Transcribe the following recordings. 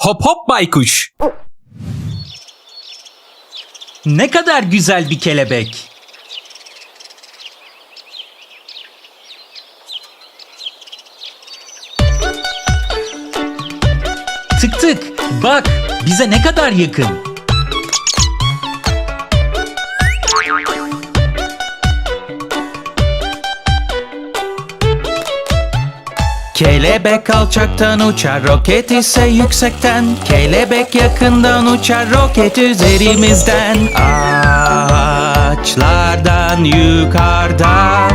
Hop hop baykuş. Ne kadar güzel bir kelebek. Tık tık bak bize ne kadar yakın. Kelebek alçaktan uçar, roket ise yüksekten. Kelebek yakından uçar, roket üzerimizden. Ağaçlardan yukarıda.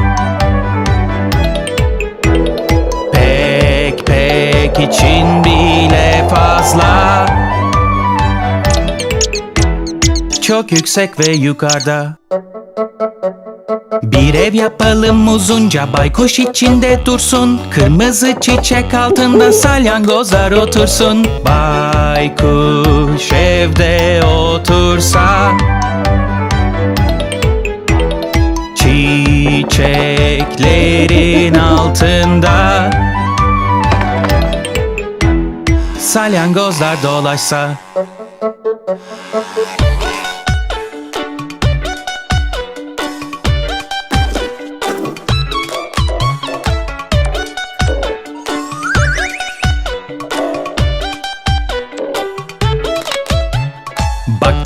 Pek pek için bile fazla. Çok yüksek ve yukarıda. Bir ev yapalım uzunca baykuş içinde dursun. Kırmızı çiçek altında salyangozlar otursun. Baykuş evde otursa. Çiçeklerin altında. Salyangozlar dolaşsa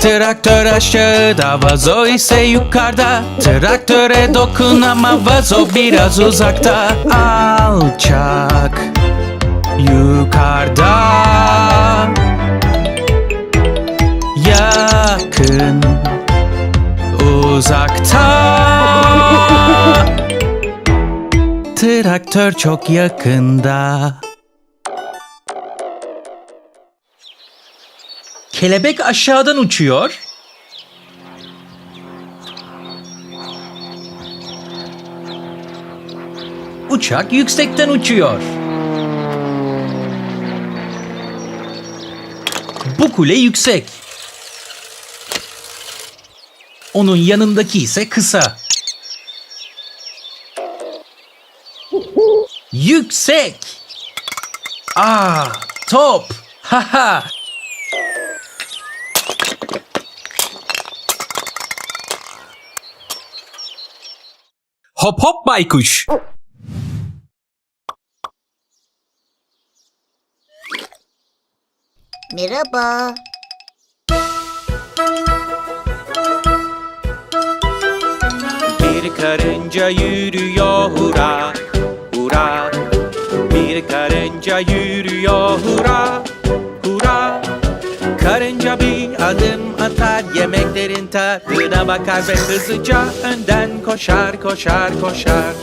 traktör aşağıda vazo ise yukarıda. Traktöre dokun ama vazo biraz uzakta. Alçak Yukarıda. Yakın Uzakta. Traktör çok yakında Kelebek aşağıdan uçuyor. Uçak yüksekten uçuyor. Bu kule yüksek. Onun yanındaki ise kısa. Yüksek. Aa, top. Haha. Hop hop baykuş. Merhaba. Bir karınca yürüyor hura hura Bir karınca yürüyor hura hura adım atar yemeklerin tadına bakar ve hızlıca önden koşar koşar koşar.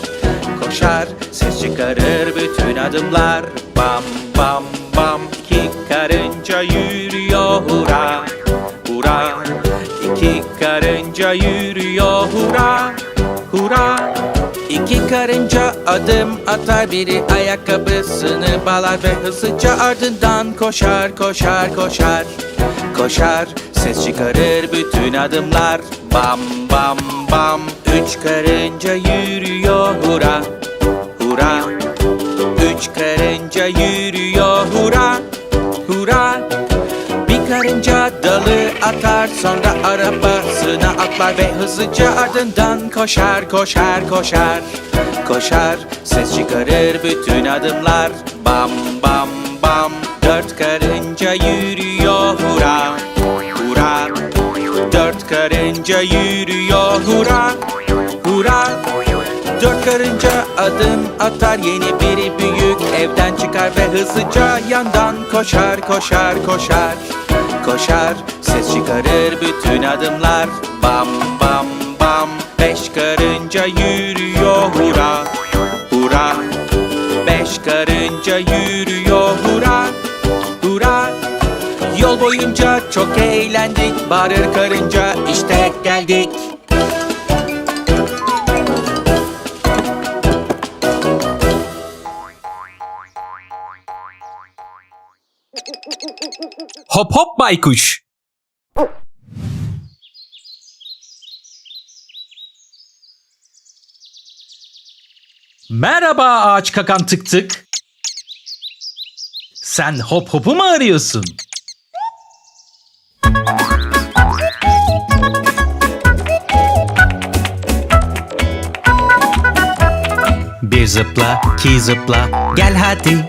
Koşar ses çıkarır bütün adımlar. Bam bam bam İki karınca yürüyor hura hura İki karınca yürüyor hura hura İki karınca adım atar? Biri ayakkabısını bağlar ve hızlıca ardından koşar koşar koşar. Koşar ses çıkarır bütün adımlar. Bam bam bam Üç karınca yürüyor hura hura Üç karınca yürüyor hura hura karınca dalı atar sonra arabasına atlar ve hızlıca ardından koşar koşar koşar. Koşar ses çıkarır bütün adımlar. Bam bam bam Dört karınca yürüyor hura hura Dört karınca yürüyor hura hura Dört karınca adım atar yeni biri büyük evden çıkar ve hızlıca yandan koşar koşar koşar. Koşar ses çıkarır bütün adımlar. Bam bam bam Beş karınca yürüyor hura hura Beş karınca yürüyor hura hura Yol boyunca çok eğlendik Bağırır karınca işte geldik Hop hop baykuş. Merhaba ağaç kakan tık tık. Sen hop hopu mu arıyorsun? Bir zıpla, iki zıpla, gel hadi.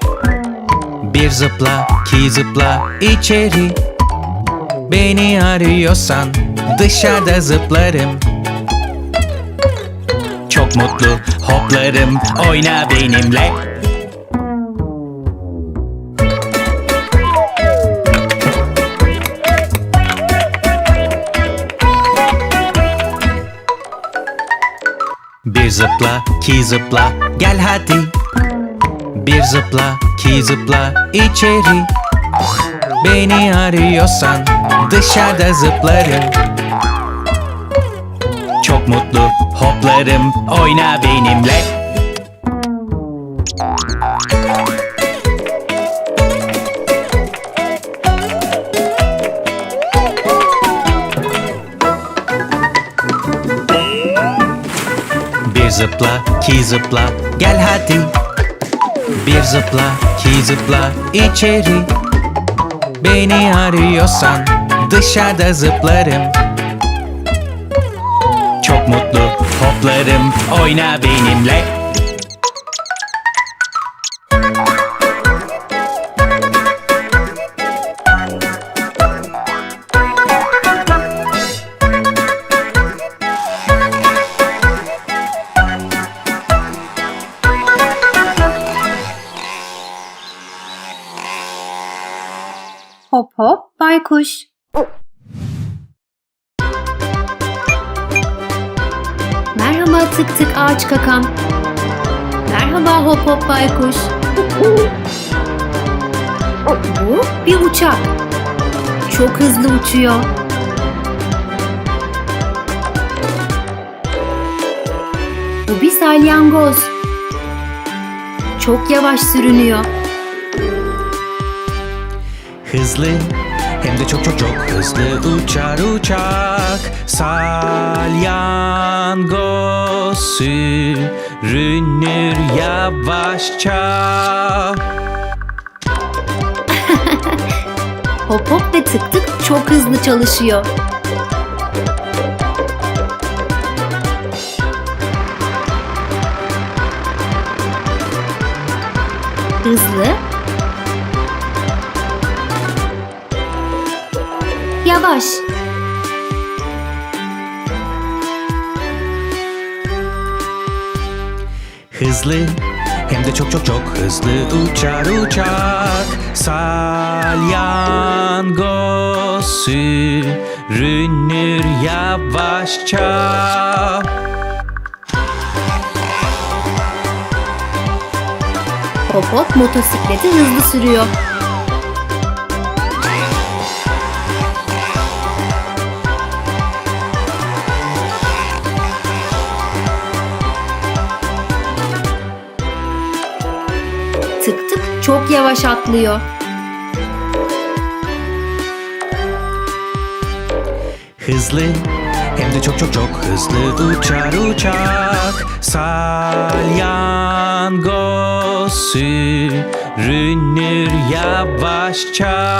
Bir zıpla, iki zıpla, içeri. Beni arıyorsan dışarıda zıplarım. Çok mutlu hoplarım, oyna benimle. Bir zıpla, iki zıpla, gel hadi. Bir zıpla, iki zıpla, içeri. Beni arıyorsan dışarıda zıplarım. Çok mutlu hoplarım, oyna benimle. Bir zıpla, iki zıpla, gel hadi. Bir zıpla, iki zıpla, içeri. Beni arıyorsan dışarıda zıplarım. Çok mutlu hoplarım, oyna benimle. Hop baykuş. Merhaba tık tık ağaç kakam. Merhaba hop hop baykuş. Bu bir uçak. Çok hızlı uçuyor. Bu bir salyangoz. Çok yavaş sürünüyor. Hızlı hem de çok çok çok hızlı uçar uçak Salyangoz sürünür yavaşça Hop hop ve tık tık çok hızlı çalışıyor. Hızlı hem de çok çok çok hızlı uçar uçak Salyangoz sürünür yavaşça hop motosikleti hızlı sürüyor. Yavaş atlıyor. Hızlı hem de çok çok çok hızlı uçar uçak Salyangoz sürünür yavaşça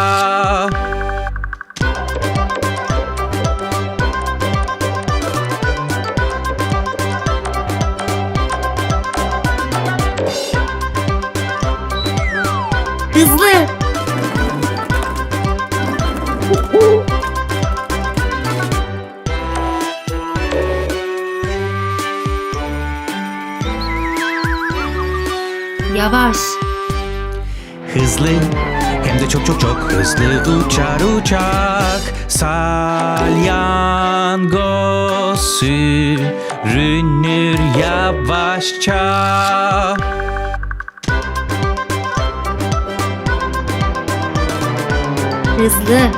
Hızlı. Yavaş. Hızlı hem de çok çok çok hızlı uçar uçak Salyangoz sürünür yavaşça Hızlı.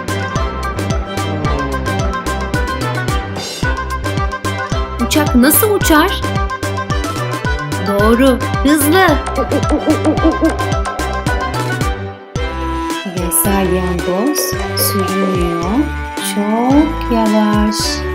Uçak nasıl uçar? Doğru. Hızlı. Ve salyangoz sürünüyor. Çok yavaş.